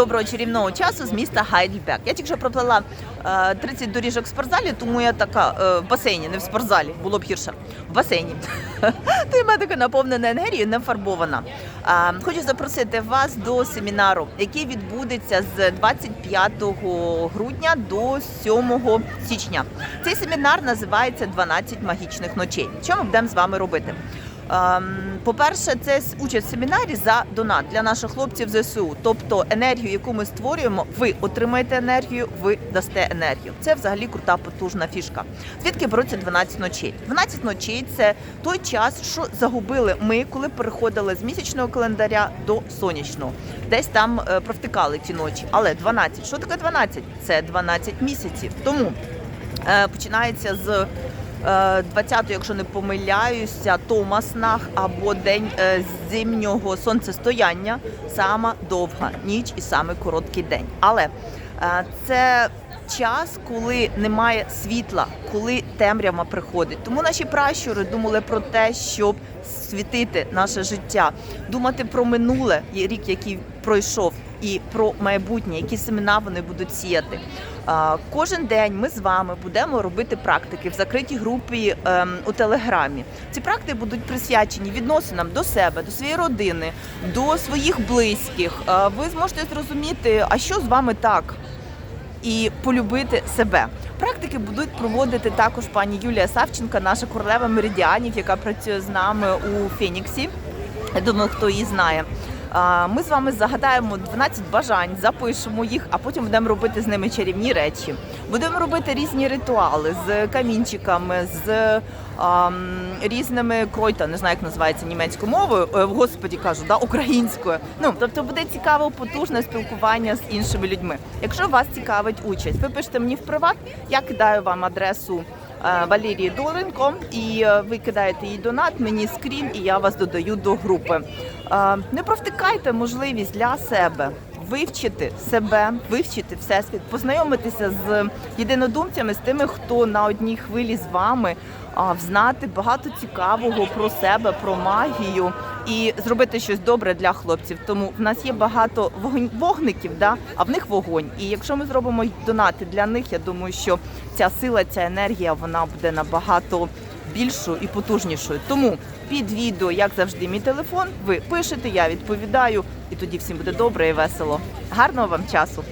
Доброго чарівного часу з міста Хайдельберг. Я тільки що проплила е, 30 доріжок в спортзалі, тому я така е, в басейні, не в спортзалі, було б гірше. В басейні. То я така наповнена енергією, не фарбована. Е, хочу запросити вас до семінару, який відбудеться з 25 грудня до 7 січня. Цей семінар називається «12 магічних ночей. Що ми будемо з вами робити? Ем, По-перше, це участь в семінарі за донат для наших хлопців ЗСУ. Тобто енергію, яку ми створюємо, ви отримаєте енергію, ви дасте енергію. Це взагалі крута потужна фішка. Звідки беруться 12 ночей? 12 ночей це той час, що загубили ми, коли переходили з місячного календаря до сонячного. Десь там е, провтикали ті ночі. Але 12. Що таке 12? Це 12 місяців. Тому е, починається з. 20, якщо не помиляюся, Томаснах або день е, зимнього сонцестояння, сама довга ніч і саме короткий день. Але е, це час, коли немає світла, коли темрява приходить. Тому наші пращури думали про те, щоб світити наше життя, думати про минуле рік, який пройшов, і про майбутнє, які семена вони будуть сіяти. Кожен день ми з вами будемо робити практики в закритій групі ем, у телеграмі. Ці практики будуть присвячені відносинам до себе, до своєї родини, до своїх близьких. Ви зможете зрозуміти, а що з вами так, і полюбити себе. Практики будуть проводити також пані Юлія Савченка, наша королева меридіанів, яка працює з нами у Феніксі. Я думаю, хто її знає. А, Ми з вами загадаємо 12 бажань, запишемо їх, а потім будемо робити з ними чарівні речі. Будемо робити різні ритуали з камінчиками, з ам, різними кройта, не знаю, як називається німецькою мовою. Е, Господі кажу, да, українською. Ну тобто буде цікаво, потужне спілкування з іншими людьми. Якщо вас цікавить участь, ви пишете мені в приват, я кидаю вам адресу. е, Валерії Доленко, і е, ви кидаєте їй донат, мені скрін, і я вас додаю до групи. Не провтикайте можливість для себе вивчити себе, вивчити всесвіт, познайомитися з єдинодумцями, з тими, хто на одній хвилі з вами, взнати багато цікавого про себе, про магію і зробити щось добре для хлопців. Тому в нас є багато вогонь- вогників, да? а в них вогонь. І якщо ми зробимо донати для них, я думаю, що ця сила, ця енергія вона буде набагато більшою і потужнішою. Тому під відео, як завжди, мій телефон. Ви пишете, я відповідаю, і тоді всім буде добре і весело. Гарного вам часу!